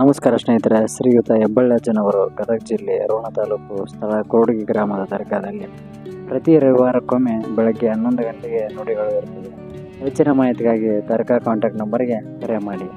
ನಮಸ್ಕಾರ ಸ್ನೇಹಿತರೆ, ಶ್ರೀಯುತ ಹೆಬ್ಬಳ್ಳಜ್ಜನವರು, ಗದಗ ಜಿಲ್ಲೆ ರೋಣ ತಾಲೂಕು ಸ್ಥಳ ಕೋಡಗಿ ಗ್ರಾಮದ ದರ್ಗಾದಲ್ಲಿ ಪ್ರತಿ ರವಿವಾರಕ್ಕೊಮ್ಮೆ ಬೆಳಗ್ಗೆ ಹನ್ನೊಂದು ಗಂಟೆಗೆ ನುಡಿಗಳು ಇರುತ್ತದೆ ಹೆಚ್ಚಿನ ಮಾಹಿತಿಗಾಗಿ ದರ್ಗಾ ಕಾಂಟ್ಯಾಕ್ಟ್ ನಂಬರ್ಗೆ ಕರೆ ಮಾಡಿ.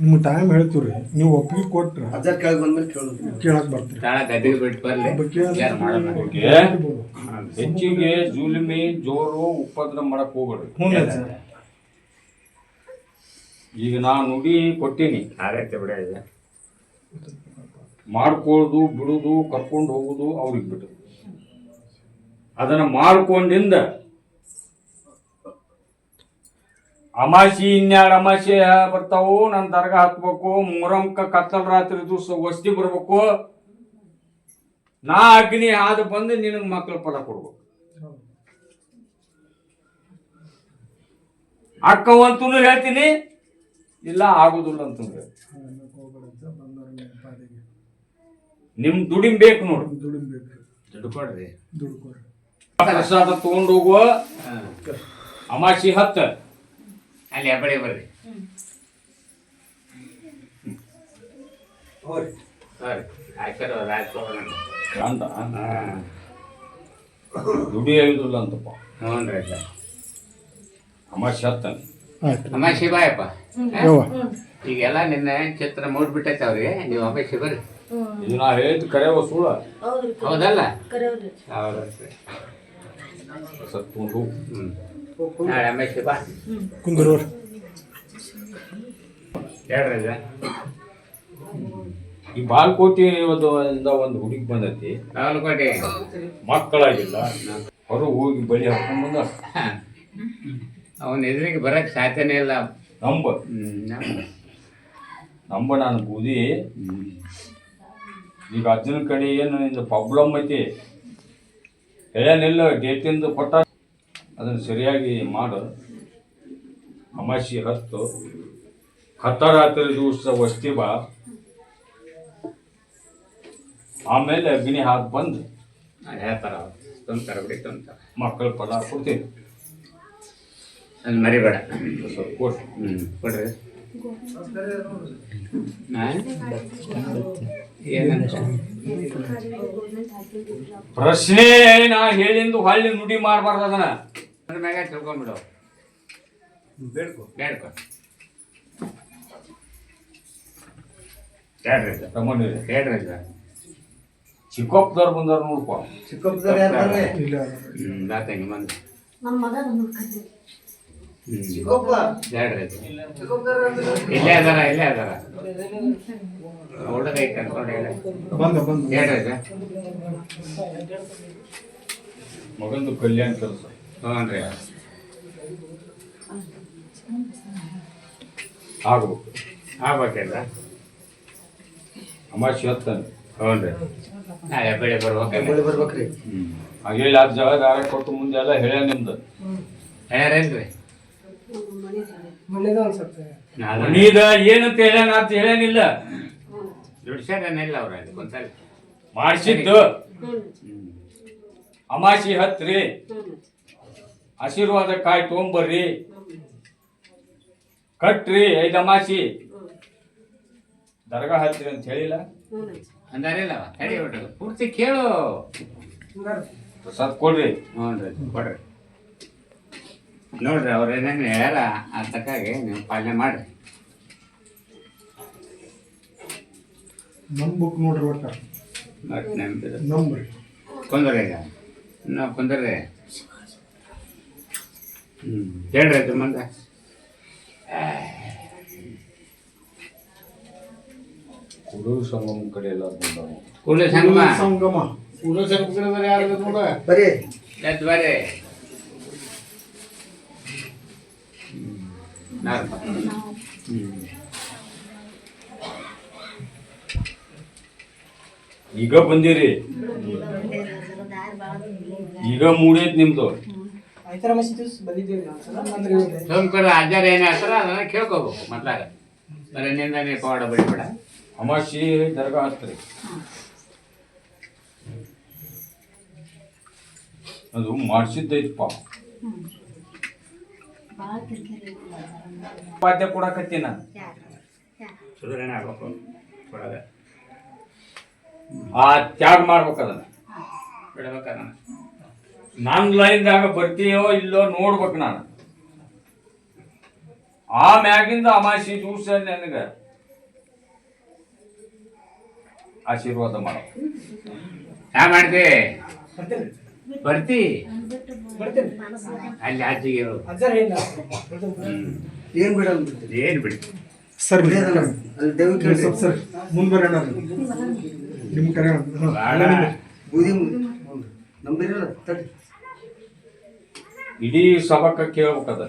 ನಿಮ್ಮ ಟೈಮ್ ಹೇಳ್ತೀವ್ರಿ. ನೀವು ಒಪ್ಪಿಗೆ ಕೊಟ್ರೆ ಕೆಳಗೆ ಬಂದ್ಮೇಲೆ ಕೇಳೋದು. ಕೇಳಕ್ ಬರ್ತೀರಿ. ಹೆಚ್ಚಿಗೆ ಜುಲ್ಮಿ ಜೋರು ಉಪದ್ರ ಮಾಡಕ್ ಹೋಗ್ಬೇಡ್ರಿ. ಹ್ಞೂ ಈಗ ನಾ ನುಡಿ ಕೊಟ್ಟೀನಿ. ಆಗತ್ತೆ ಬಿಡ ಇದು ಮಾಡ್ಕೊಳ್ಳೋದು ಬಿಡುದು ಕರ್ಕೊಂಡು ಹೋಗುದು ಅವ್ರಿಗೆ ಬಿಟ್ಟು. ಅದನ್ನ ಮಾಡ್ಕೊಂಡಿಂದ ಅಮಾಸಿ ಇನ್ಯಾರು ಅಮಾಸಿ ಬರ್ತಾವು ನನ್ನ ದರ್ಗಾ ಹತ್ಬೇಕು ಮೂರಂಕ ಕತ್ತಲ್ ರಾತ್ರಿ ದಿವಸ ವಸ್ತಿ ಬರ್ಬೇಕು. ನಾ ಅಗ್ನಿ ಆದ ಬಂದು ನಿನಗೆ ಮಕ್ಕಳ ಫಲ ಕೊಡ್ಬೇಕು. ಅಕ್ಕವಂತೂ ಹೇಳ್ತೀನಿ ಇಲ್ಲ ಆಗುದಿಲ್ಲ ಅಂತಂದ್ರೆ ನಿಮ್ ದುಡಿಮ್ ಬೇಕು ನೋಡು. ದುಡ್ಕೊಡ್ರಿ ಪ್ರಸಾದ ತಗೊಂಡೋಗುವ ಅಮಾಸಿ ಹತ್ತ. ಅಲ್ಲಿ ಹೆಬ್ಬಳಿ ಬರ್ರಿ. ಹೋರಿ. ಸರಿ ಆಯ್ತಾರ ಆಯ್ತು ಅಂತ. ದುಡಿ ಐದುಲ್ಲ ಅಂತಪ್ಪ. ಹ್ಞೂ ರೀ ಅಜ್ಜ. ಅಮಾಸಿ ಹತ್ತ ಆಯ್ತು. ಅಮ್ಮ ಶಿವಾಯಪ್ಪ ಯವ್ವ. ಈಗೆಲ್ಲ ನಿನ್ನೆ ಚಿತ್ರ ಮೂಡ್ಬಿಟ್ಟೈತೆ ಅವ್ರಿಗೆ. ನೀವು ಅಮೇಶಿ ಬರ್ರಿ. ಇದು ನಾ ಹೇಳಿದ ಕರೆ ಸುಳ್ಳ. ಹೌದಲ್ಲ? ಹೌದು. ಸರ್ ಹ್ಞೂ ನಾಳೆ ಹೇಳ್ರಿ ಈ ಬಾಲ್ಕೋಟಿ ಒಂದು ಒಂದು ಹುಡುಗಿ ಬಂದೈತಿ. ಬಾಲ್ಕೋಟೆ. ಮಕ್ಕಳಾಗಿಲ್ಲ. ಅವರು ಹೋಗಿ ಬಳಿ ಹಾಕೊಂಡು ಬಂದ ಅವನ ಎದುರಿಗೆ ಬರಕ್ ಸಾಧ್ಯನೇ ಇಲ್ಲ. ನಂಬ. ನಂಬ. ನಾನು ಬೂದಿ. ಈಗ ಅಜ್ಜನ ಕಡೆ ಏನು ನಿಂದು ಪ್ರಾಬ್ಲಮ್ ಐತಿ? ಹೇಳ್ಯಾನಿಲ್ಲ ಡೇಟಿಂದು ಕೊಟ್ಟ ಅದನ್ನ ಸರಿಯಾಗಿ ಮಾಡು. ಅಮಾಸಿ ಹತ್ತು ಹತ್ತರಾತ್ರಿ ದಿವಸ ವಸ್ತಿ ಬಾ. ಆಮೇಲೆ ಅಗ್ನಿ ಹಾಕಿ ಬಂದು. ಹೇಳ್ತಾರ ತುಂಬ್ತಾರ ಬಿಡಿ ತುಂಬ್ತಾರ. ಮಕ್ಕಳ ಪದ ಕೊಡ್ತೀನಿ. ಅದು ಮರಿಬೇಡ. ಸ್ವಲ್ಪ ಕೊಟ್ಟು ಹ್ಞೂ ಕೊಡ್ರಿ. ಪ್ರಶ್ನೆ ನಾ ಹೇಳಿಂದು ಹೊಳ್ಳಿ ನುಡಿ ಮಾಡಬಾರ್ದು ಅದನ್ನ. ಅದ್ರ ಮ್ಯಾಗ ತಿಳ್ಕೊಂಬಿಡು ಬೇಡ್ಕೊ. ಬೇಡ್ಕೊ. ಹೇಳ್ರಿ ಇದು. ತಗೊಂಡಿರಿ ಹೇಳ್ರಿ ಇದು. ಚಿಕ್ಕಪ್ಪದವ್ರು ಬಂದವ್ರು ನೋಡ್ಕೊ. ಚಿಕ್ಕಪ್ಪದವ್ರು ಯಾರು ಬರ್ರಿ ಇಲ್ಲ ಹ್ಞೂ ದಾತಂಗಿ ಬಂದು ನಮ್ಮ ಮಗ ನೋಡ್ಕೊಂಡ್ರಿ ಹ್ಞೂ ಚಿಕ್ಕಪ್ಪ? ಹೇಳ್ರಿ ಇದು. ಚಿಕ್ಕಪ್ಪದವ್ರು ಅಂದ್ರೆ ಇಲ್ಲೇ ಅದಾರ ಇಲ್ಲೇ ಅದಾರ. ಅನ್ಕೊಂಡು ಹೇಳಿ. ಬಂದ ಬಂದ. ಹೇಳ್ರಿ ಇದು. ಮಗಂದು ಕಲ್ಯಾಣ ಕೆಲಸ. ಹ್ಞೂ ರೀ ಆಗ್ಬೇಕು. ಆಗ್ಬೇಕಿಲ್ಲ ಅಮಾಶಿ ಹತ್ತಾನೆ. ಹ್ಞೂ ರೀ ನಾಳೆ ಬೆಳೆ ಬರ್ಬೇಕು ಬರ್ಬೇಕ್ರಿ. ಹ್ಞೂ ಕೊಟ್ಟು ಮುಂದೆ ಎಲ್ಲ ಹೇಳ್ಯ ನಿಮ್ದು? ಹೇಳ್ಯಾರೇನ್ರಿ ನಾನು ನೀದ ಏನಂತ ಹೇಳ್ಯಾನ ಅಂತ ಹೇಳ್ಯಾನಿಲ್ಲ. ದುಡ್ಸ್ಯಾರೇನಿಲ್ಲ ಅವ್ರ ಮಾಡಿಸಿದ್ದು. ಹತ್ತು ಹತ್ರಿ. ಆಶೀರ್ವಾದ ಕಾಯಿ ತೊಗೊಂಬರ್ರಿ. ಕಟ್ರಿ ಐದು ಅಮಾಸಿ. ದರ್ಗಾ ಹತ್ತಿರ ಅಂತ ಹೇಳಿಲ್ಲ. ಅಂದಾರಿಲ್ಲ ತಡಿ ಬಿಡ್ರಿ ಪೂರ್ತಿ ಕೇಳು. ಪ್ರಸಾದ್ ಕೊಡ್ರಿ. ಹ್ಞೂ ರೀ ಕೊಡ್ರಿ. ನೋಡ್ರಿ ಅವ್ರು ಏನೇನು ಹೇಳ್ಯಾರ ಆ ತಕ್ಕಾಗೆ ನೀವು ಪಾಲನೆ ಮಾಡ್ರಿ. ನಮ್ ಬುಕ್ ನೋಡ್ರಿ ಒಟ್ಟ. ನಂಬ್ರಿ. ಕುಂದ್ರಿ ಈಗ. ನಾವು ಕುಂದ್ರಿ. ಹ್ಞೂ ಹೇಳ್ರಿ ಅದ್ರ ಮುಂದೆ. ಕುಡೂರು ಸಂಗಮ ಕಡೆ ಎಲ್ಲ ಬಂದವು ಕೂಡಲೇ ಸಂಗಮ. ಸಂಗಮ. ಬರ್ರಿ. ಎದ್ದು ಬರ್ರಿ. ನಾಲ್ಕು ಈಗ ಬಂದಿರಿ. ಈಗ ಮೂಡೈತ್ ನಿಮ್ದು. ಸೋಮಕರ ಅಜ್ಜಾರ ಏನ್ ಹೇಳ್ತಾರ ಅದನ್ನ ಕೇಳ್ಕೋಬೇಕು ಮೊದ್ಲಾಗ. ಬರೀ ನಿಂದ ನೀ ಪವಾಡ ಬಡಿಬೇಡ ಅಮಾಶಿ ದರ್ಗಾ ಆಸ್ತ್ರಿ ಅದು ಮಾಡಿಸಿದ್ದೈತಪ್ಪ ಪಾಠ್ಯ ಕೊಡಕತ್ತಿ ನಾನು ಸುಧಾರಣೆ ಆಗ್ಬೇಕು. ಆ ತ್ಯಾಗ ಮಾಡ್ಬೇಕು ಅದನ್ನ? ನನ್ನ ಲೈನ್ದಾಗ ಬರ್ತೀಯೋ ಇಲ್ಲೋ ನೋಡ್ಬೇಕು ನಾನು. ಆ ಮ್ಯಾಗಿಂದ ಅಮಾಶಿ ದಿವಸ ನನಗೆ. ಆಶೀರ್ವಾದ ಮಾಡೋ. ಯಾ ಮಾಡ್ತಿ. ಬರ್ತಿ. ಅಲ್ಲಿ ಆಚೆಗೆ ಹೇಳು ಏನ್ ಬಿಡಲ್ಲ ಏನ್ ಬಿಡಿ. ಸರ್. ಅಲ್ಲಿ. ಸರ್ ಮುಂದೆ ಬರೋಣ ನಿಮ್ಮ ಕರೆ ಬೂದಿ ನಂಬಿರಲ್ಲ ತಡಿ ಇಡೀ ಸಭಕ ಕೇಳ್ಬೇಕದ?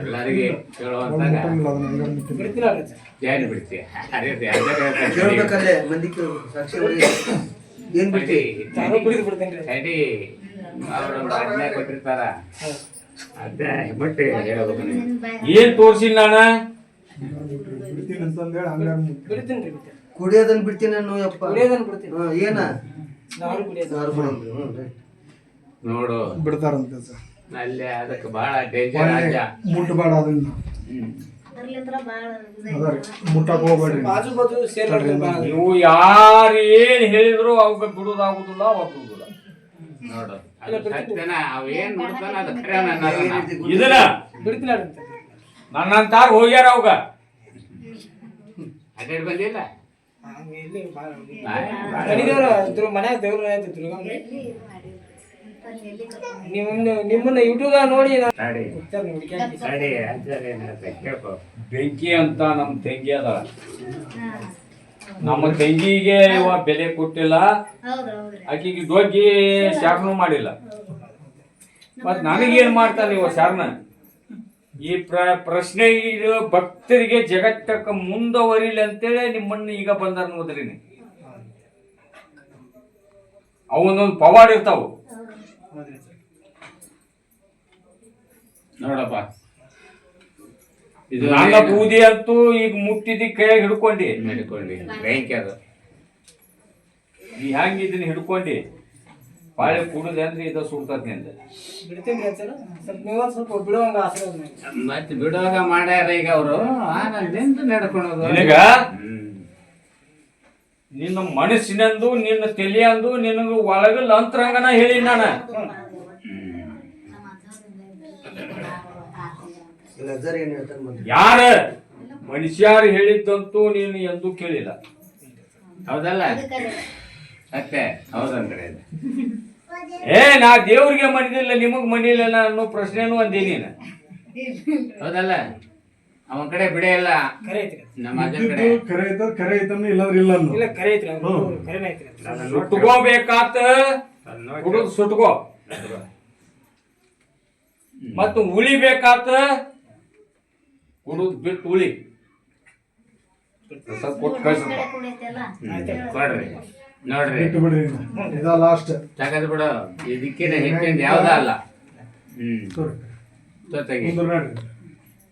ಎಲ್ಲರಿಗೆ ಕೇಳುವಂತಾಗ. ಏನ್ ಬಿಡ್ತಿ ಅದೇ ಅಜ್ಜಾರ ಹೇಳ್ತಾರೆ ಕೇಳ್ಬೇಕಲ್ಲೇ ಮಂದಿ ಕೇಳ್ಬೇಕು ಸಾಕ್ಷಿ. ಏನ್ ಬಿಡ್ತಿ ತಡಿ ಅವ್ರೊಂದು ಆಜ್ಞೆ ಕೊಟ್ಟಿರ್ತಾರ. ಅದ ಹೇಳ್ಬೇಕು. ಏನ್ ತೋರ್ಸಿಲ್ಲ ನಾನು ಕುಡಿಯೋದನ್ನ ಬಿಡ್ತೀನಿ ಅನ್ನೋ ಯಪ್ಪ ಬಿಡ್ತೀನಿ. ಏನ? ನೋಡು. ಬಿಡ್ತಾರಂತೆ ಸರ್. ಅಲ್ಲಿ ಅದಕ್ಕೆ ಬಹಳ ಡೇಂಜರ್ ಮುಟ್ಟಬೇಡ ಅದನ್ನ. ಹೋಗ್ಬೇಡ್ರಿ ನೀವು. ಯಾರು ಏನ್ ಹೇಳಿದ್ರು ಬಿಡುದಾಗುದಿಲ್ಲ ನೋಡು ನೋಡ್ತಾನ ಅದು ಖರೆ ನನ್ನಂತಾರ ಹೋಗ್ಯಾರ ಅವಾಗ. ಅದೇ ಬಂದಿಲ್ಲ? ಮನ್ಯಾಗ ದೇವ್ರ ನಿಮ್ಮನ್ನ ನಿಮ್ಮನ್ನ ಯೂಟ್ಯೂಬ್ ನೋಡಿ ಬೆಂಕಿ ಅಂತ ನಮ್ ತಂಗಿ ಅದ. ನಮ್ಮ ತಂಗಿಗೆ ಇವ ಬೆಲೆ ಕೊಟ್ಟಿಲ್ಲ. ಆಕಿಗೆ ದೊಗ್ಗಿ ಶಾರ್ನು ಮಾಡಿಲ್ಲ. ಮತ್ ನನಗೇನ್ ಮಾಡ್ತಾನೆ ಇವ ಶಾರ್ನ ಈ ಪ್ರ ಪ್ರಶ್ನೆ ಇದು ಭಕ್ತರಿಗೆ ಜಗತ್ತಕ್ಕ ಮುಂದುವರಿಲಿ ಅಂತೇಳಿ ನಿಮ್ಮನ್ನ ಈಗ ಬಂದಾರ ನೋಡ್ರಿ ಅವನೊಂದು ಪವಾಡ್ ಇರ್ತಾವ. ನೋಡಪ್ಪ. ಇದು ನನ್ನ ಬೂದಿ ಅಂತೂ ಈಗ ಮುಟ್ಟಿದಿ ಕೈಯಾಗ ಹಿಡ್ಕೊಂಡಿ. ಹಿಡ್ಕೊಂಡಿ. ಅದು. ಇದನ್ನ ಹಿಡ್ಕೊಂಡಿ? ಪಾಳೆ ಕುಡುದೆ ಅಂದ್ರೆ ಇದು ಸುಡ್ತತಿ ಅಂದೆ. ಬಿಡ್ತೀನಿ ರೀ. ಸ್ವಲ್ಪ ಬಿಡುವಂಗ ಆಸರೆ ಮತ್ತೆ ಬಿಡುವಾಗ ಮಾಡ್ಯಾರ ಈಗ ಅವರು. ನಿಂತು ನಡ್ಕೊಳೋದು. ನಿನಗ? ನಿನ್ನ ಮನಸ್ಸಿನಂದು ನಿನ್ನ ತಲೆಯಂದು ನಿನಗ ಒಳಗಲ್ ಅಂತರಂಗನ ಹೇಳಿ ನಾನು. ಯಾರ? ಮನುಷ್ಯಾರು ಹೇಳಿದ್ದಂತೂ ನೀನು ಎಂದೂ ಕೇಳಿಲ್ಲ. ಹೌದಲ್ಲ? ಸತ್ಯ ಹೌದಂದ್ರೆ. ಏ ನಾ ದೇವ್ರಿಗೆ ಮನಿಲಿಲ್ಲ ನಿಮಗ್ ಮನಿಲಿಲ್ಲ ಅನ್ನೋ ಪ್ರಶ್ನೆನೂ ಅಂದೀನಿ ನೀನು. ಹೌದಲ್ಲ? ಅವನ ಕಡೆ ಬಿಡೇ ಇಲ್ಲ ನಮ್ಮ ಅಜ್ಜನ ಕಡೆ. ಕರೆ ಐತದ ಕರೆ ಐತನ್ನ ಇಲ್ಲಂದ್ರೆ ಇಲ್ಲ ಅನ್ನೋ. ಇಲ್ಲ ಕರೆ ಐತ್ರಿ. ಕರೆನೇ ಐತ್ರಿ ಸುಟ್ಕೋಬೇಕಾತ. ಹುಡುಗ ಸುಟ್ಕೋ. ಮತ್ತು ಉಳಿಬೇಕಾತ. ಕುಡಿದು ಬಿಟ್ಟು ಉಳಿ. ಕೊಟ್ಟು ಕಳ್ಸಪ್ಪ ಕೊಡ್ರಿ. ನೋಡ್ರಿ. ಬಿಟ್ಟು ಬಿಡ್ರಿ ಇದ ಲಾಸ್ಟ್ ತಗದ್ ಬಿಡು. ಇದಕ್ಕಿನ ಹೆಚ್ಚಿಂದ ಯಾವ್ದ ಅಲ್ಲ. ಹ್ಮ್. ಜೊತೆಗೆ ಮುಂದೆ ನೋಡ್ರಿ.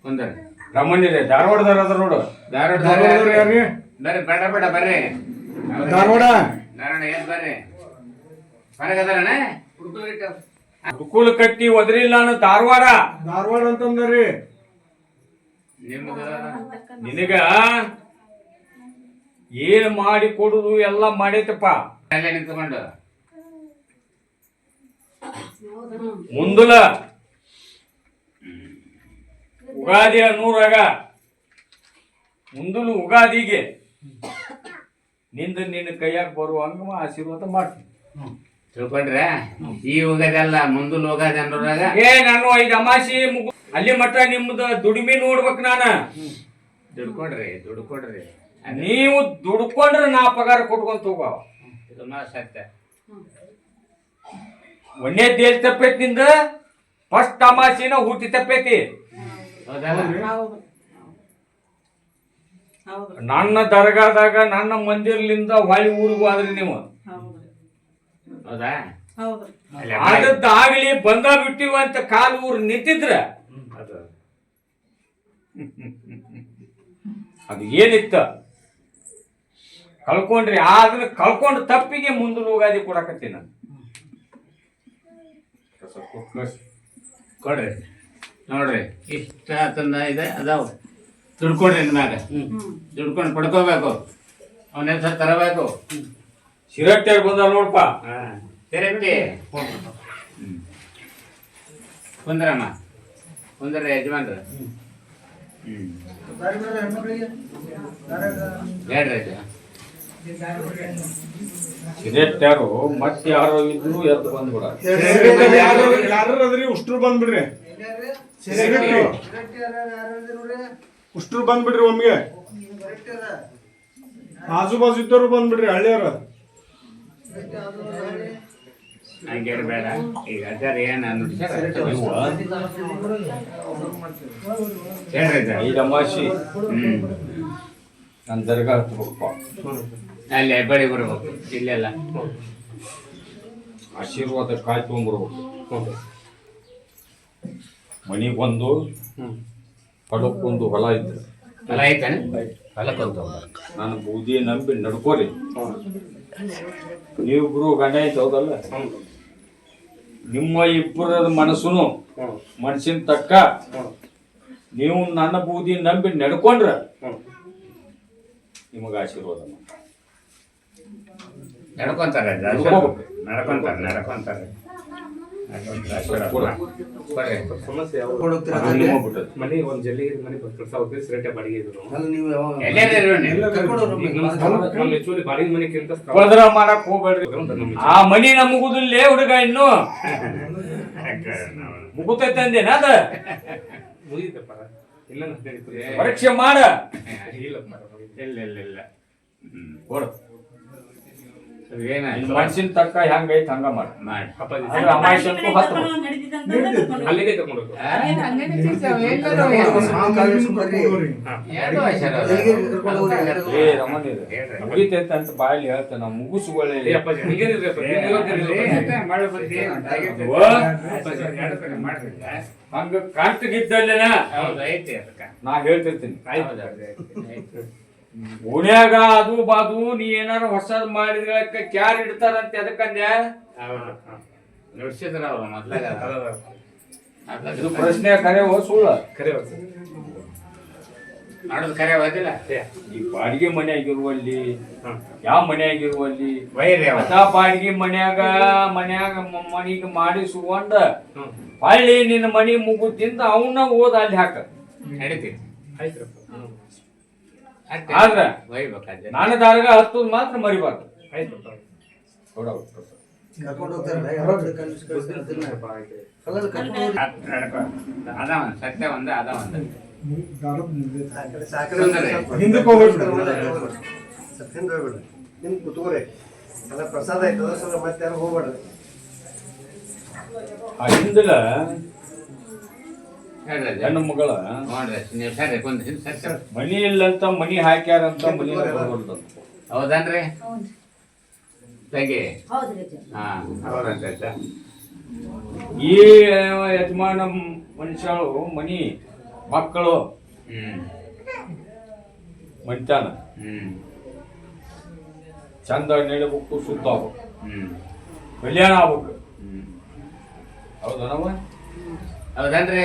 ಕುಂದ್ರ. ರಮಣಿರೇ ಧಾರವಾಡದವ್ರ ಅದ್ರ ನೋಡು. ಧಾರವಾಡ ಧಾರವಾಡದವ್ರು ಯಾರ್ರಿ? ಬರ್ರಿ ಬೇಡ ಬೇಡ ಬರ್ರಿ. ಧಾರವಾಡ. ಧಾರವಾಡ. ಏನ್ ಬರ್ರಿ. ಹೊರಗದಾರಣ? ಹುಡುಕುಲ್ ಕಟ್ಟಿ ಒದ್ರಿಲ್ಲ ಅನ್ನೋ ಧಾರವಾಡ. ಧಾರವಾಡ ಅಂತಂದ್ರಿ. ನಿಮ್ಗ. ನಿನಗ ಏನ್ ಮಾಡಿ ಕೊಡುದು ಎಲ್ಲ ಮಾಡೈತಪ್ಪ. ನಿಂತ್ಕೊಂಡು. ಮುಂದಲ. ಉಗಾದಿ ಅನ್ನೂರಾಗ. ಮುಂದಲು ಉಗಾದಿಗೆ. ನಿಂದ ನಿನ್ನ ಕೈಯಾಗ ಬರುವಂಗ ಆಶೀರ್ವಾದ ಮಾಡ್ತೀನಿ. ತಿಳ್ಕೊಂಡ್ರೆ? ಈ ಹೋಗೋದಲ್ಲ ಮುಂದಲು ಹೋಗೋದ ಅನ್ನೋರಾಗ. ಏ ನಾನು ಐದು ಅಮಾಸಿ ಮುಗು ಅಲ್ಲಿ ಮಟ್ಟ ನಿಮ್ದು ದುಡಿಮೆ ನೋಡ್ಬೇಕು ನಾನು. ದುಡ್ಕೊಡ್ರಿ ದುಡ್ಕೊಡ್ರಿ. ನೀವು ದುಡ್ಕೊಂಡ್ರೆ ನಾ ಪಗಾರ ಕೊಟ್ಕೊಂತ ತಗೋ. ಇದು ಮಾ ಸತ್ಯ. ಒಂದೇ ದೇಲ್ ತಪ್ಪೈತಿ ನಿಂದ? ಫಸ್ಟ್ ಅಮಾಸಿನ ಹುಟ್ಟಿ ತಪ್ಪೈತಿ. ನನ್ನ ದರ್ಗಾದಾಗ ನನ್ನ ಮಂದಿರ್ಲಿಂದ ಹೊಳಿ ಊರಿಗೂ ಆದ್ರಿ ನೀವು. ಹೌದು. ಹೌದಾ? ಹೌದು. ಅಲ್ಲಿ ಆದದ್ದಾಗ್ಲಿ ಬಂದ ಬಿಟ್ಟಿವ ಅಂತ ಕಾಲು ಊರು ನಿಂತಿದ್ರ? ಅದು. ಅದು ಏನಿತ್ತ? ಕಳ್ಕೊಂಡ್ರಿ ಆದ್ರೆ ಕಳ್ಕೊಂಡ ತಪ್ಪಿಗೆ ಮುಂದಿನ ಉಗಾದಿ ಕೊಡಕತ್ತೀನಿ ನಾನು. ಕೊಡ್ರಿ ನೋಡ್ರಿ ಇಷ್ಟ ತಂದ ಇದೆ ಅದಾವ. ದುಡ್ಕೊಡ್ರಿ ಮ್ಯಾಗ ದುಡ್ಕೊಂಡು ಪಡ್ಕೋಬೇಕು. ಅವನ ಹೆಸರು ತರಬೇಕು. ಶಿರಟ್ಟೆ ಬಂದ ನೋಡ್ಪ. ಹಾ ಸರಿ ಬಿಡಿ ಕುಂದ್ರಮ್ಮ ಕುಂದ್ರ ಯಜಮಾನ್ರ. ಹ್ಮ್. ಹೇಳ್ರಿ ಶಿರಟ್ಟ್ಯಾರು ಮತ್ತೆ ಯಾರೋ ಇದ್ರು ಎದ್ದು ಬಂದ್ಬಿಡ. ಯಾರು ಅದ್ರಿ ಉಷ್ಟ್ರು ಬಂದ್ಬಿಡ್ರಿ ಉಷ್ಟ್ರು ಬಂದ್ಬಿಡ್ರಿ. ಒಮ್ಗೆ ಆಜು ಬಾಜು ಇದ್ದವ್ರು ಬಂದ್ಬಿಡ್ರಿ ಹಳ್ಳಿಯವ್ರ. ಇರ್ಬೇಡ ಈಗ ಅಜ್ಜಾರ ಏನ್. ಐದು ಅಮಾಸಿ ಹ್ಮ್. ನನ್ನ ದರ್ಗಾ ಹತ್ಬೇಕಪ್ಪ ಅಲ್ಲಿ ಹೆಬ್ಬಳ್ಳಿ ಬರ್ಬೇಕು. ಇಲ್ಲೆಲ್ಲ. ಆಶೀರ್ವಾದ ಕಾಯಿ ತೊಗೊಂಡ್ಬರ್ಬೇಕು ಬಂದು ಪಡಕ್ಕೊಂದು ಹೊಲ ಇತ್ತು ಹೊಲ ಐತಾನೆ? ಹೊಲಕ್ಕೆ ನಾನು ಬೂದಿ ನಂಬಿ ನಡ್ಕೋರಿ. ನೀವಿಬ್ರು ಗಂಡ ಐತೆ ಹೌದಲ್ಲ? ನಿಮ್ಮ ಇಬ್ಬರ ಮನಸ್ಸುನು ಮನಸ್ಸಿನ ತಕ್ಕ ನೀವು ನನ್ನ ಬೂದಿ ನಂಬಿ ನಡ್ಕೊಂಡ್ರ ನಿಮಗೆ ಆಶೀರ್ವಾದ. ನಡ್ಕೊಂತಾರೆ. ನಡ್ಕೊಂತಾರೆ ನಡ್ಕೊಂತಾರೆ. ಮನೆ ಒಂದ್ ಜಲ್ಲಿ ಮನೆ ಕೆಲಸ ಹೋಗ್ತೀವಿ ಸಿರಟೆ ಬಾಡಿಗೆ ಇದ್ರು. ಬಾಡಿಗೆ ಮಾಡಕ್ ಹೋಗ್ಬೇಡ್ರಿ. ಆ ಮನಿ ನಮಗುದಿಲ್ಲೇ ಹುಡುಗ ಇನ್ನು. ಮುಗುತೈತೆ ಅಂದೇನ ಅದ? ಮುಗಿದಪ್ಪ ಇಲ್ಲ ಪರೀಕ್ಷೆ ಮಾಡ. ಇಲ್ಲ ಇಲ್ಲ ಇಲ್ಲ. ಹ್ಮ್ ಕೊಡು. ಮನ್ಸಿನ ತಕ್ಕ ಹೆಂಗೈತ್ ಹಂಗ ಮಾಡ. ಅಲ್ಲಿಗೆ ಏ ರಮಣ ಮುಗಿತೈತೆ ಅಂತ ಬಾಯಲ್ಲಿ ಹೇಳ್ತ ನಾವು ಮುಗಿಸ್ಕೊಳ್ಳಿ? ಹಂಗ ಕಾಂತಗಿದ್ದಲ್ಲೇನ ಹೌದು ಐತಿ ಅದಕ್ಕ. ನಾ ಹೇಳ್ತಿರ್ತೀನಿ. ಓಣ್ಯಾಗ ಅದು ಬಾದು ನೀ ಏನಾರ ಹೊಸದ್ ಮಾಡಿದ ಕ್ಯಾರ್ ಇಡ್ತಾರಂತೆ ಎದಕ್ಕಂದ್ಯ ನಡ್ಸಿದ್ರ ಅವ್ರ ಮೊದ್ಲಾಗ. ಇದು ಪ್ರಶ್ನೆ ಕರೆ ಹೋ ಸುಳ್ಳ. ಕರೆ ಮಾಡೋದು ಕರೆ ಹೋದಿಲ್ಲ ಈ ಬಾಡಿಗೆ ಮನೆಯಾಗಿರುವಲ್ಲಿ. ಯಾವ ಮನೆಯಾಗಿರುವಲ್ಲಿ? ಅದ ಬಾಡಿಗೆ ಮನ್ಯಾಗ ಮನ್ಯಾಗ ಮನೆಗೆ ಮನಿಗೆ ಮಾಡಿಸುವಂಡ ಹಳ್ಳಿ ನಿನ್ನ ಮನಿ ಮುಗುದಿಂದ ಅವನ್ನ ಓದ್ ಅಲ್ಲಿ ಹಾಕ. ಹ್ಮ್. ಅಷ್ಟೇ. ಆದ್ರ ನಾನು ದಾರಿಗೆ ಹತ್ತು ಮಾತ್ರ ಮರಿಬಾರ್ದು. ಆಯ್ತು ಕೊಡ ಕರ್ಕೊಂಡು ಕರ್ಕೊಂಡು ಹೋಗ್ರಿ. ಅದ ಒಂದ್ ಸತ್ಯ ಒಂದ ಅದ ಒಂದ. ಹಿಂದಕ್ಕೆ ಹೋಗ್ಬಿಡ್ರಿ. ಸತ್ಯಂದ್ರ ಹೋಗ್ಬಿಡ್ರಿ. ನಿಮ್ ಕುತ್ಕೋರಿ ಅಲ್ಲ ಪ್ರಸಾದ ಆಯ್ತು ಅದ್ರ ಸಲ ಮತ್ತೆ ಯಾರು ಹೋಗ್ಬೇಡ್ರಿ ಆ ಹಿಂದಲ. ಹೆಣ್ಣು ಮಗಳ. ಮನಿ ಇಲ್ಲಂತ ಮನಿ ಹಾಕ್ಯಾರಂತ ಮನಿ ಹೌದನ್ರಿ? ತಂಗಿ? ಹೌದ್ರಿ ಹಾ ಹೌದಂತ ಆಯ್ತಾ? ಈ ಯಜಮಾನ ಮನುಷ್ಯಳು ಮನಿ ಮಕ್ಕಳು ಹ್ಮ್. ಚಂದ ನೆಡಬೇಕು ಸುತ್ತ ಆಗ್ಬೇಕು. ಹ್ಮ್. ಕಲ್ಯಾಣ ಆಗ್ಬೇಕು. ಹ್ಮ್. ಹೌದನವ ಹೌದನ್ರಿ?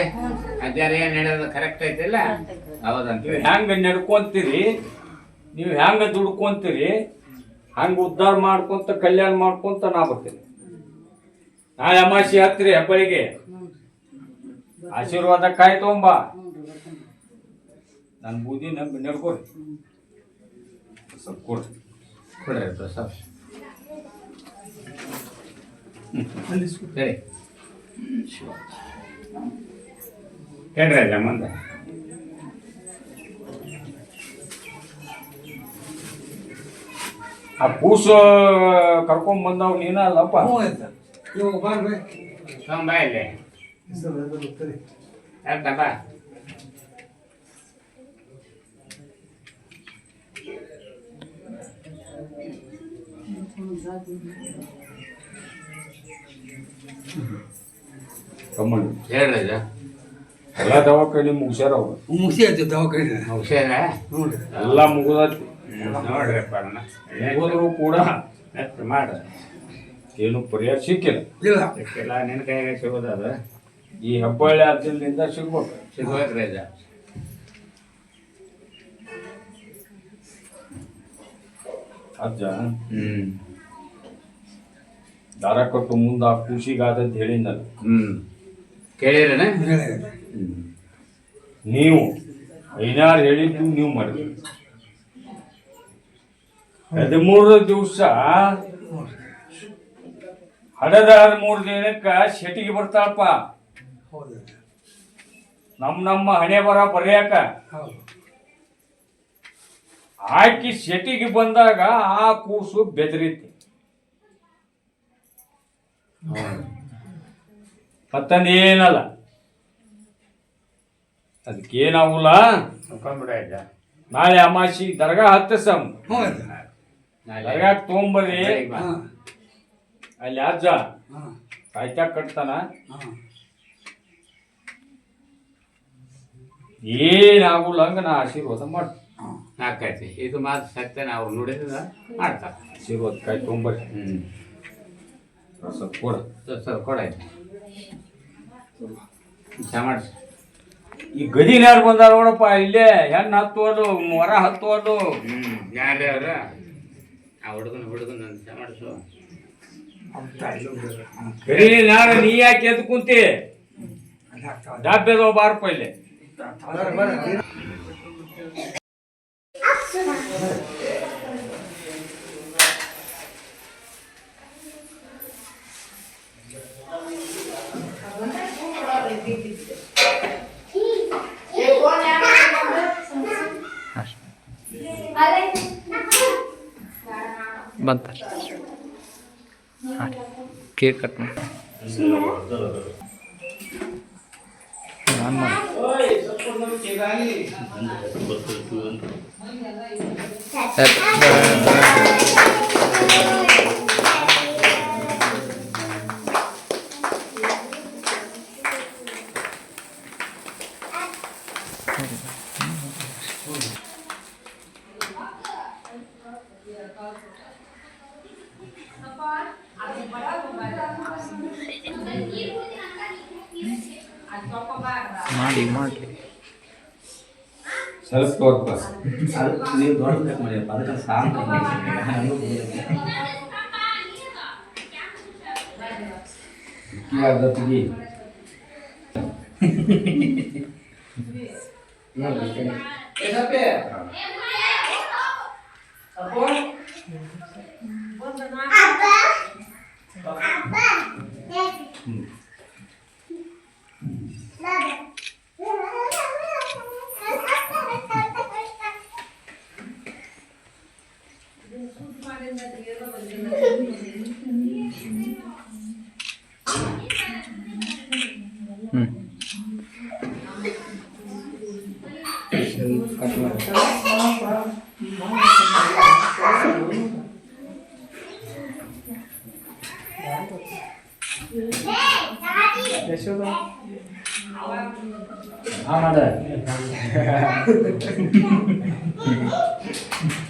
ಅದ್ಯಾರ ಏನ್ ಹೇಳೋದು ಕರೆಕ್ಟ್ ಐತಿಲ್ಲ? ಹೌದನ್ರಿ. ನೀವು ಹೆಂಗ ನಡ್ಕೊಂತೀರಿ ನೀವು ಹೆಂಗ ದುಡ್ಕೊಂತೀರಿ ಹಂಗ ಉದ್ಧಾರ ಮಾಡ್ಕೊಂತ ಕಲ್ಯಾಣ ಮಾಡ್ಕೊಂತ ನಾ ಬರ್ತೀನಿ. ನಾಳೆ ಅಮಾಸಿ ಹತ್ರಿ ಹೆಬ್ಬಳಿಗೆ ಆಶೀರ್ವಾದ ಕಾಯ್ ತಗೊಂಬ. ನನ್ನ ಬೂದಿ ನಂಬಿ ನಡ್ಕೊರಿ ಸ್ವಲ್ಪ ಕೊಡ್ರಿ. ಕೊಡ್ರಿ ಪ್ರಸಾದ್. ಸರಿ ಹೇಳ್ರಿ ಅಲ್ಲ ಮುಂದೆ ಆ ಕೂಸು ಕರ್ಕೊಂಡ್ ಬಂದವ್ ನೀನ ಅಲ್ಲಪ್ಪ? ತಗೊಂಬ ಇಲ್ಲಿ. ಹೇಳ್ತಪ್ಪ Mm-hmm. ಹೇಳ್ರಿ ಇದು. ಎಲ್ಲ ದವಾಖಾನೆ ಮುಗಿಸ್ಯಾರ ಅವ್ರು ಮುಗಿಸಿ ಆಯ್ತು ದವಾಖಾನೆ. ಹುಷಾರ? ಎಲ್ಲ ಮುಗಿದತಿ ನೋಡ್ರಿ. ಮುಗಿದ್ರು ಕೂಡ ಮಾಡ ಮಾಡು. ಏನು ಪರಿಹಾರ ಸಿಕ್ಕಿಲ್ಲ. ಇಲ್ಲ. ಎಲ್ಲ ನಿನ್ನ ಕೈಯಾಗ ಸಿಗೋದು ಅದು. ಈ ಹೆಬ್ಬಳ್ಳಿ ಅರ್ಜಿಲಿಂದ ಸಿಗ್ಬೇಕು. ಸಿಗ್ಬೇಕ್ರಿ ಇದು. ಅಜ್ಜ. ಹ್ಮ್. ದಾರ ಕೊಟ್ಟು ಮುಂದ ಆ ಖುಷಿಗಾದಂತ ಹೇಳಿದ್ನಲ್ಲ. ಹ್ಮ್. ಕೇಳಿರೇನ? ನೀವು ಐನಾರು ಹೇಳಿದ್ದು ನೀವು ಮಾಡಿದ್ರಿ. ಹದಿಮೂರು ದಿವಸ ಹಡದ ಹದಿಮೂರು ದಿನಕ್ಕ ಶೆಟಿಗೆ ಬರ್ತಾಳಪ್ಪ. ಹೌದು ನಮ್ಮ ನಮ್ಮ ಹಣೆ ಬರ ಬರ್ಯಾಕ. ಹೌದು. ಆಕಿ ಶೆಟಿಗೆ ಬಂದಾಗ ಆ ಕೂಸು ಬೆದರಿತಿ ಮತ್ತಂದೇನಲ್ಲ ಅದಕ್ಕೇನಾಗುಲ್ಲ? ಮುಖಂಬಿಡ ಇದ್ದ ನಾಳೆ ಅಮಾಸಿ ದರ್ಗಾ ಹತ್ತಸಮ್ ಹೌದು ದರ್ಗಾ ತೊಗೊಂಬರ್ರಿ ಹಾಂ ಅಲ್ಲಿ ಅಜ್ಜ. ಹಾಂ ಕಾಯ್ತಾ ಕಟ್ತಾನ? ಹಾಂ ಏನಾಗುಲ್ಲ ಹಂಗ ನಾ ಆಶೀರ್ವಾದ ಮಾಡ್ ನಾಲ್ಕೈತಿ ಇದು ಮಾತು ಸತ್ಯ ನಾವು ನೋಡಿದ್ರೆ ಮಾಡ್ತಾರ. ಆಶೀರ್ವಾದ ಕಾಯ್ ತೊಗೊಂಬರ್ರಿ ಹ್ಮ್ ಕೊಡು. ಸರ್ ಸರ್ ಕೊಡಾಯ್ತು ಮಾಡಿಸಿ. ಈ ಗದಿನ ಯಾರು ಬಂದಾರ ನೋಡಪ್ಪ ಇಲ್ಲೇ ಹೆಣ್ಣು ಹತ್ತುವಲ್ಲು ಮರ ಯಾರೇ ಅವ್ರ? ಆ ಹುಡುಗನ ಹುಡುಗನ ಮಾಡಿಸು. ಗದಿನ ಯಾರು ನೀ ಯಾಕೆ ಎದ್ದು ಕುಂತಿ? ಡಬ್ಬೆದವ ಬಾರಪ್ಪ ಇಲ್ಲಿ. ಬಂತ ಕೇಕ್ ಕಟ್ ಮಾಡಿ ಮಾಡಿ ನೀವು ದೊಡ್ಡ ಮಾಡಿ ಅದಕ್ಕೆ ಸಾಂಗ್ ತೆಗಿ ಹಾಂ ಮಾಡ ಹಾಂ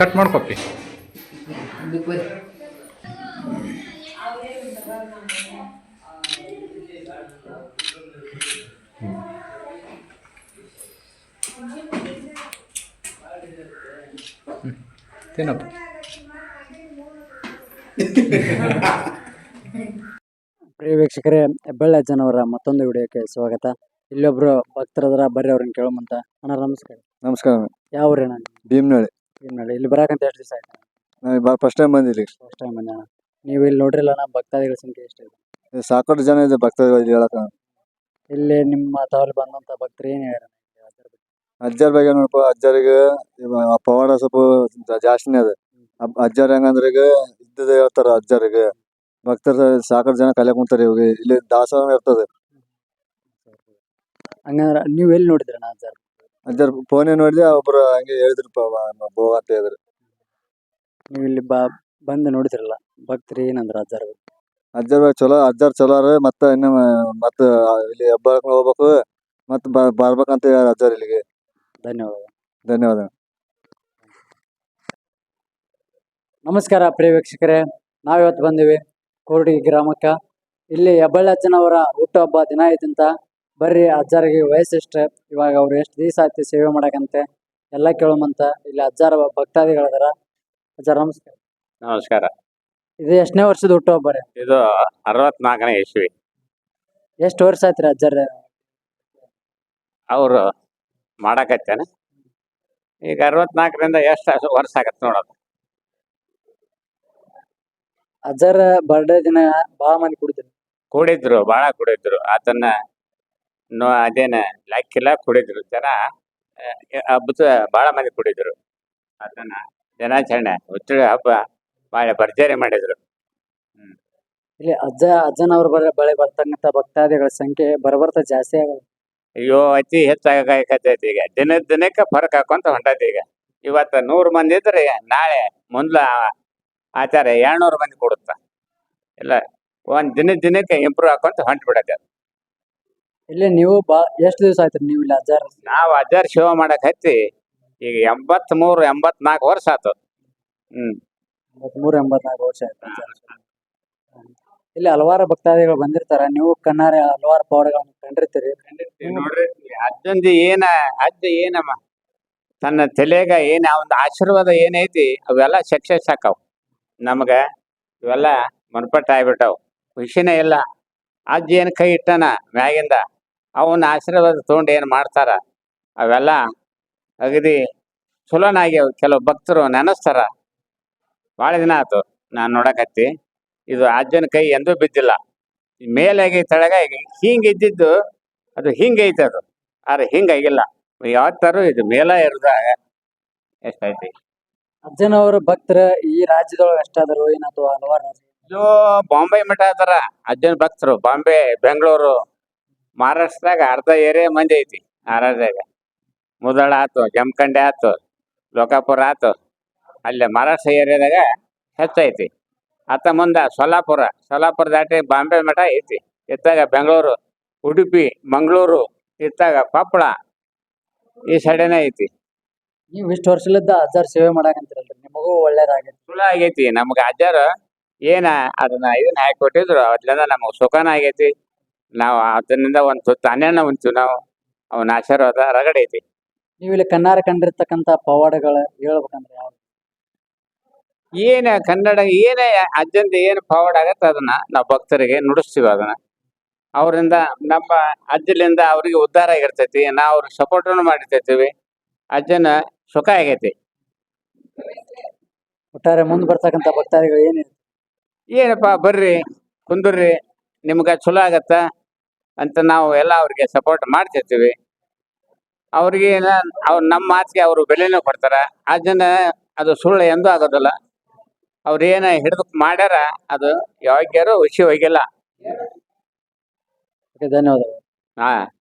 ಕಟ್ ಮಾಡ್ಕೊಪ್ಪಿ ತಿನ್ನಪ್ಪ. ಪ್ರಿಯ ವೀಕ್ಷಕರೇ ಹೆಬ್ಬಳ್ಳಿ ಅಜ್ಜನವರ ಮತ್ತೊಂದು ವಿಡಿಯೋಕ್ಕೆ ಸ್ವಾಗತ. ಇಲ್ಲೊಬ್ರು ಭಕ್ತರದ್ರ ಬರ್ರಿ ಅವ್ರನ್ನ ಕೇಳೋಮಂತ ಅಣ್ಣ ನಮಸ್ಕಾರ. ನಮಸ್ಕಾರ. ಯಾವ ಊರೇನ ಭೀಮ್ನಳ್ಳಿ. ಏನು ಇಲ್ಲಿ ಬರಕಂತ ಎಷ್ಟು ದಿವಸ ಆಯ್ತು? ನಾನು ಫಸ್ಟ್ ಟೈಮ್ ಬಂದಿರಿ ಫಸ್ಟ್ ಟೈಮ್ ಬಂದ ನೀವು ಇಲ್ಲಿ ನೋಡ್ರಿಲ್ಲ ನಮ್ಮ ಭಕ್ತಾದಿಗಳ ಸಂಖ್ಯೆ ಎಷ್ಟಿದೆ ಸಾಕಷ್ಟು ಜನ ಇದೆ ಭಕ್ತಾದಿಗಳು ಇಲ್ಲಿ ಹೇಳಕ ಇಲ್ಲಿ ನಿಮ್ಮ ತವರಲ್ಲಿ ಬಂದಂಥ ಭಕ್ತರು ಏನು ಹೇಳ್ಯಾರ ಅಜ್ಜಾರ್ ಬಗ್ಗೆ. ನೋಡಪ್ಪ ಅಜ್ಜಾರಿಗೆ ಇವ ಪವಾಡ ಸ್ವಲ್ಪ ಜಾ- ಜಾಸ್ತಿನೇ ಅದ ಅಬ್- ಅಜ್ಜಾರ್ ಹೆಂಗಂದ್ರೆ ಈಗ ಇದ್ದದ ಹೇಳ್ತಾರ ಅಜ್ಜಾರಿಗೆ. ಭಕ್ತರು ಸಾಕಷ್ಟು ಜನ ಕಲೆ ಕುಂತಾರ ಇವಾಗ ಇಲ್ಲಿ ದಾಸೋಹ ಇರ್ತದೆ. ಹಂಗಂದ್ರ ನೀವು ಎಲ್ಲಿ ನೋಡಿದ್ರಣ್ಣ ಅಜ್ಜಾರ್ ಅಜ್ಜಾರ್ ಫೋನೇ ನೋಡಿದೆ ಒಬ್ರು ಹಂಗೆ ಹೇಳಿದ್ರು ಹೋಗ ಅಂತ ಹೇಳಿದ್ರು. ನೀವು ಇಲ್ಲಿ ಬಾ ಬಂದು ನೋಡಿದ್ರಲ್ಲ ಭಕ್ತರು ಏನಂದ್ರ ಅಜ್ಜರ್ ಅಜ್ಜರ್ ಚಲೋ ಅಜ್ಜರ್ ಚಲೋ ರೀ ಮತ್ತ ಇನ್ನು ಮತ್ತ ಇಲ್ಲಿ ಹಬ್ಬ ಹೋಗ್ಬೇಕು ಮತ್ತೆ ಬ- ಬರ್ಬೇಕಂತ ಹೇಳಿ ಅಜ್ಜರ್ ಇಲ್ಲಿಗೆ. ಧನ್ಯವಾದ. ಧನ್ಯವಾದ. ನಮಸ್ಕಾರ ಪ್ರಿಯ ವೀಕ್ಷಕರೇ ನಾವಿವತ್ತು ಬಂದಿವಿ ಕೋರ್ಡಿ ಗ್ರಾಮಕ್ಕೆ. ಇಲ್ಲಿ ಹೆಬ್ಬಳ್ಳಿ ಅಜ್ಜನವರ ಹುಟ್ಟುಹಬ್ಬ ದಿನ ಐತಂತ. ಬರ್ರಿ ಅಜ್ಜಾರಿಗೆ ವಯಸ್ಸೆಷ್ಟು ಇವಾಗ ಅವ್ರು ಎಷ್ಟು ದಿವಸ ಆಯ್ತು ಸೇವೆ ಮಾಡಕಂತೆ ಎಲ್ಲ ಕೇಳೋಮಂತ ಇಲ್ಲಿ ಅಜ್ಜಾರ ಭಕ್ತಾದಿಗಳದಾರ. ಅಜ್ಜಾರ ನಮಸ್ಕಾರ. ನಮಸ್ಕಾರ. ಇದು ಎಷ್ಟನೇ ವರ್ಷದ ಹುಟ್ಟುಹಬ್ಬ ರೀ? ಇದು ಅರವತ್ನಾಲ್ಕನೇ ಇಸ್ವಿ. ಎಷ್ಟು ವರ್ಷ ಆಯ್ತು ಅಜ್ಜಾರ? ಅವರು ಮಾಡಕತ್ತೇನೆ. ಈಗ ಅರವತ್ನಾಲ್ಕರಿಂದ ಎಷ್ಟು ವರ್ಷ ಆಗತ್ತೆ ನೋಡೋದು. ಅಜ್ಜಾರ ಬರ್ಡೇ ದಿನ ಭಾಳ ಮಂದಿ ಕುಡಿದ್ರು. ಕುಡಿದ್ರು ಭಾಳ ಕುಡಿದ್ರು. ಅದನ್ನ ನೋ ಅದೇನ. ಲೆಕ್ಕಿಲ್ಲ ಕುಡಿದ್ರು. ಜನ ಹಬ್ಬದ ಭಾಳ ಮಂದಿ ಕುಡಿದ್ರು. ಅದನ್ನ ದಿನಾಚರಣೆ ಹುಚ್ಚಳಿ ಹಬ್ಬ ಭಾಳ ಭರ್ಜರಿ ಮಾಡಿದ್ರು. ಇಲ್ಲಿ ಅಜ್ಜ ಅಜ್ಜನವ್ರ ಬರ ಬಳಿ ಬರ್ತಕ್ಕಂಥ ಭಕ್ತಾದಿಗಳ ಸಂಖ್ಯೆ ಬರಬರ್ತ ಜಾಸ್ತಿ ಆಗ ಅಯ್ಯೋ ಅತಿ ಹೆಚ್ಚಾಗತೈತಿ ಈಗ. ದಿನ ದಿನಕ್ಕೆ ಫರಕ್ ಹಾಕೊಂತ ಹೊಂಟೈತಿ ಈಗ. ಇವತ್ತು ನೂರು ಮಂದಿ ಇದ್ರೆ ನಾಳೆ ಮುಂದ್ಲ ಆಚಾರ ಏಳ್ನೂರು ಮಂದಿ ಕೊಡುತ್ತ. ಇಲ್ಲ ಒಂದ್ ದಿನ ದಿನಕ್ಕೆ ಇಂಪ್ರೂವ್ ಹಾಕೊಂತ ಹೊಂಟ್ ಬಿಡತ್ತೆ ಇಲ್ಲಿ ನೀವು ಬಾ ಎಷ್ಟು ದಿವಸ ಆಯ್ತು ನೀವು ಇಲ್ಲಿ ಅಜ್ಜಾರ ನಾವು ಅಜ್ಜಾರ್ ಸೇವೆ ಮಾಡಕ್ ಹತ್ತಿ ಈಗ ಎಂಬತ್ ಮೂರು ಎಂಬತ್ನಾಲ್ಕು ವರ್ಷ ಆತು. ಹ್ಮ್. ಮೂರು ಎಂಬತ್ನಾಲ್ಕು ವರ್ಷ ಆಯ್ತು ಅಜ್ಜಾರ್ ಸೇವೆ. ಇಲ್ಲಿ ಹಲವಾರು ಭಕ್ತಾದಿಗಳು ಬಂದಿರ್ತಾರ. ನೀವು ಕಣ್ಣಾರೆ ಹಲವಾರು ಪವಾಡಗಳನ್ನು ಕಂಡಿರ್ತೀರಿ. ನೋಡ್ರಿ ಅಜ್ಜಂದು ಏನ ಅಜ್ಜ ಏನಮ್ಮ? ತನ್ನ ತಲೆಗ ಏನ ಒಂದು ಆಶೀರ್ವಾದ ಏನೈತಿ ಅವೆಲ್ಲ ಸಕ್ಸಸ್ ಆಕಾವ್. ನಮಗ ಇವೆಲ್ಲ ಮನ್ಪಟ್ಟ ಆಗ್ಬಿಟ್ಟಾವ್ ಖುಷಿನೇ ಇಲ್ಲ. ಅಜ್ಜ ಏನ್ ಕೈ ಇಟ್ಟನ ಮ್ಯಾಗಿಂದ? ಅವನ ಆಶೀರ್ವಾದ ತಗೊಂಡು ಏನು ಮಾಡ್ತಾರ? ಅವೆಲ್ಲ ಅಗದಿ ಚಲೋನಾಗಿ ಕೆಲವು ಭಕ್ತರು ನೆನೆಸ್ತಾರ. ಭಾಳ ದಿನ ಆಯ್ತು ನಾನು ನೋಡಕತ್ತಿ. ಇದು ಅಜ್ಜನ ಕೈ ಎಂದೂ ಬಿದ್ದಿಲ್ಲ. ಮೇಲಾಗಿ ತೆಳಗ ಹಿಂಗೆ ಇದ್ದಿದ್ದು ಅದು ಹಿಂಗೈತೆ ಅದು. ಆದ್ರೆ ಹಿಂಗಾಗಿಲ್ಲ ಯಾವತ್ತಾರು ಇದು ಮೇಲ ಇರದ ಎಷ್ಟೈತಿ ಅಜ್ಜನವರು ಭಕ್ತರ ಈ ರಾಜ್ಯದೊಳಗೆ ಎಷ್ಟಾದರು ಏನಾದ್ರು ಹಲವಾರು ಬಾಂಬೆ ಮಠ ಅದರ. ಅಜ್ಜನ ಭಕ್ತರು ಬಾಂಬೆ ಬೆಂಗಳೂರು. ಮಹಾರಾಷ್ಟ್ರದಾಗ ಅರ್ಧ ಏರಿಯಾ ಮಂದಿ ಐತಿ ಮಹಾರಾಷ್ಟ್ರದಾಗ. ಮುದಳ ಆತು ಜಮಖಂಡೆ ಆತು ಲೋಕಾಪುರ ಆತು. ಅಲ್ಲೇ ಮಹಾರಾಷ್ಟ್ರ ಏರಿಯಾದಾಗ ಹೆಚ್ಚೈತಿ ಅತ್ತ ಮುಂದ ಸೊಲ್ಲಾಪುರ ಸೊಲ್ಲಾಪುರ ದಾಟಿ ಬಾಂಬೆ ಮಠ ಐತಿ. ಇತ್ತಾಗ ಬೆಂಗಳೂರು ಉಡುಪಿ ಮಂಗಳೂರು ಇತ್ತಾಗ ಕೊಪ್ಪಳ ಈ ಸೈಡೇನೆ ಐತಿ. ನೀವು ಇಷ್ಟು ವರ್ಷಲಿದ್ದ ಅಜ್ಜಾರ್ ಸೇವೆ ಮಾಡಕಂತಿರಲ್ರಿ ನಿಮಗೂ ಒಳ್ಳೇದಾಗೈತಿ. ಚಲೋ ಆಗೈತಿ ನಮ್ಗೆ ಅಜ್ಜಾರು ಏನ ಅದನ್ನ ಇದನ್ನ ಹಾಕಿ ಕೊಟ್ಟಿದ್ರು ಅದ್ರಿಂದ ನಮಗೆ ಸುಖನ ಆಗೈತಿ. ನಾವು ಅದರಿಂದ ಒಂದು ತುತ್ತು ಅನ್ನನ ಉಂಟು ನಾವು ಅವನ ಆಶೀರ್ವಾದ ರಗಡ ಐತಿ. ನೀವು ಇಲ್ಲಿ ಕನ್ನಡ ಕಂಡಿರ್ತಕ್ಕಂತ ಪವಾಡಗಳು ಹೇಳ್ಬೇಕಂದ್ರೆ ಯಾವ ಏನ ಕನ್ನಡ ಏನೇ ಅಜ್ಜಂದ ಏನು ಫಾರ್ವರ್ಡ್ ಆಗತ್ತೆ ಅದನ್ನ ನಾವು ಭಕ್ತರಿಗೆ ನುಡಿಸ್ತೀವಿ ಅದನ್ನ. ಅವರಿಂದ ನಮ್ಮ ಅಜ್ಜಲಿಂದ ಅವ್ರಿಗೆ ಉದ್ಧಾರ ಆಗಿರ್ತೈತಿ ನಾವು ಅವ್ರಿಗೆ ಸಪೋರ್ಟನ್ನು ಮಾಡಿರ್ತೀವಿ ಅಜ್ಜನ ಸುಖ ಆಗೈತಿ. ಒಟ್ಟಾರೆ ಮುಂದೆ ಬರ್ತಕ್ಕಂಥ ಭಕ್ತಾದಿಗಳು ಏನು ಏನಪ್ಪ ಬರ್ರಿ ಕುಂದ್ರಿ. ನಿಮ್ಗೆ ಚಲೋ ಆಗತ್ತ ಅಂತ ನಾವು ಎಲ್ಲ ಅವ್ರಿಗೆ ಸಪೋರ್ಟ್ ಮಾಡ್ತಿರ್ತೀವಿ. ಅವ್ರಿಗೆ ಅವ್ರು ನಮ್ಮ ಮಾತಿಗೆ ಅವರು ಬೆಲೆನೂ ಕೊಡ್ತಾರ. ಅದನ್ನ ಅದು ಸುಳ್ಳು ಎಂದೂ ಆಗೋದಿಲ್ಲ. ಅವ್ರು ಏನ ಹಿಡಿದು ಮಾಡ್ಯಾರ ಅದು ಯಾವಾಗ್ಯಾರು ಹುಷಿ ಹೋಗಿಲ್ಲ. ಧನ್ಯವಾದಗಳು. ಹಾ.